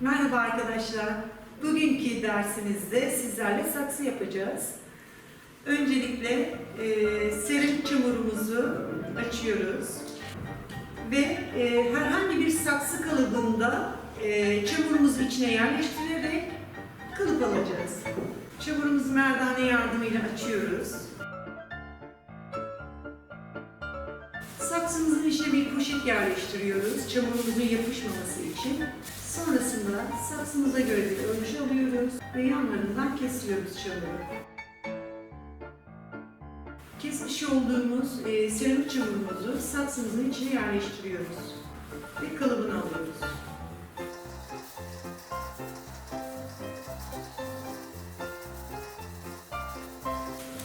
Merhaba arkadaşlar. Bugünkü dersimizde sizlerle saksı yapacağız. Öncelikle e, serin çamurumuzu açıyoruz ve e, herhangi bir saksı kalıbında e, çamurumuzu içine yerleştirerek kalıp alacağız. Çamurumuzu merdane yardımıyla açıyoruz. Saksımızın içine bir poşet yerleştiriyoruz çamurumuzun yapışmaması için. Sonrasında saksımıza göre bir ölçü alıyoruz ve yanlarından kesiyoruz çamuru. Kesmiş olduğumuz e, seramik çamurumuzu saksımızın içine yerleştiriyoruz ve kalıbını alıyoruz.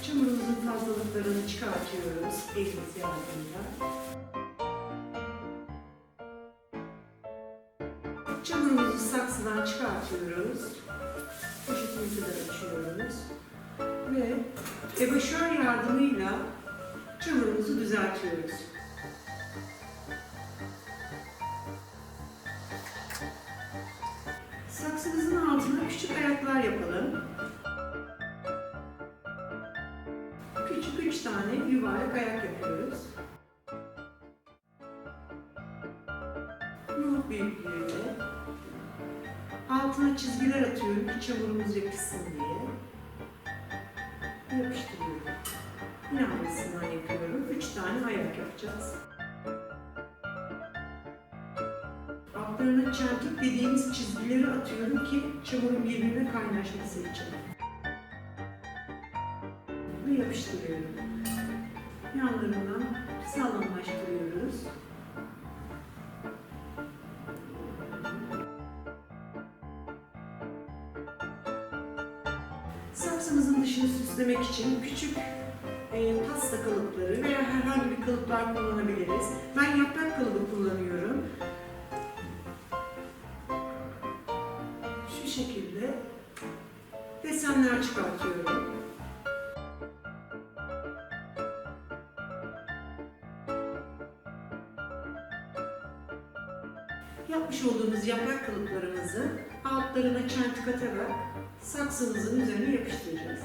Çamurumuzun fazlalıklarını çıkartıyoruz elimiz yardımıyla. Çamurumuzu saksıdan çıkartıyoruz. Poşetimizi de açıyoruz. Ve ebaşör yardımıyla çamurumuzu düzeltiyoruz. Saksımızın altına küçük ayaklar yapalım. Küçük üç tane yuvarlak ayak yapıyoruz. Büyüklüğünde. Altına çizgiler atıyorum ki çamurumuz yapışsın diye. Yapıştırıyorum. Yine aynısından yapıyorum. Üç tane ayak yapacağız. Altlarına çentik dediğimiz çizgileri atıyorum ki çamurun birbirine kaynaşması için. Ve yapıştırıyorum. Yanlarından sağlamlaştırıyoruz. Saksımızın dışını süslemek için küçük e, pasta kalıpları veya herhangi bir kalıplar kullanabiliriz. Ben yaprak kalıbı kullanıyorum. Şu şekilde desenler çıkartıyorum. Yapmış olduğumuz yaprak kalıplarımızı altlarına çentik atarak saksımızın üzerine yapıştıracağız.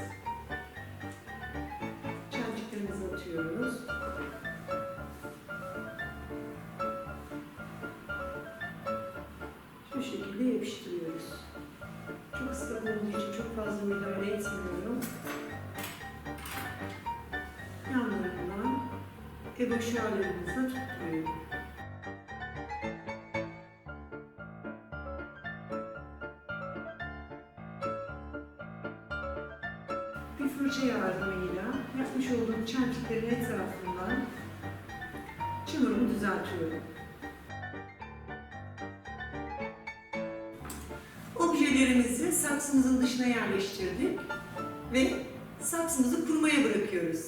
Çentiklerimizi atıyoruz. Şu şekilde yapıştırıyoruz. Çok ıslak olduğu için çok fazla müdahale etmiyorum. Yanlarından ebaşörlerimizle tutturuyorum. Bir fırça yardımıyla yapmış olduğum çentiklerin etrafından çamurumu düzeltiyorum. Objelerimizi saksımızın dışına yerleştirdik ve saksımızı kurumaya bırakıyoruz.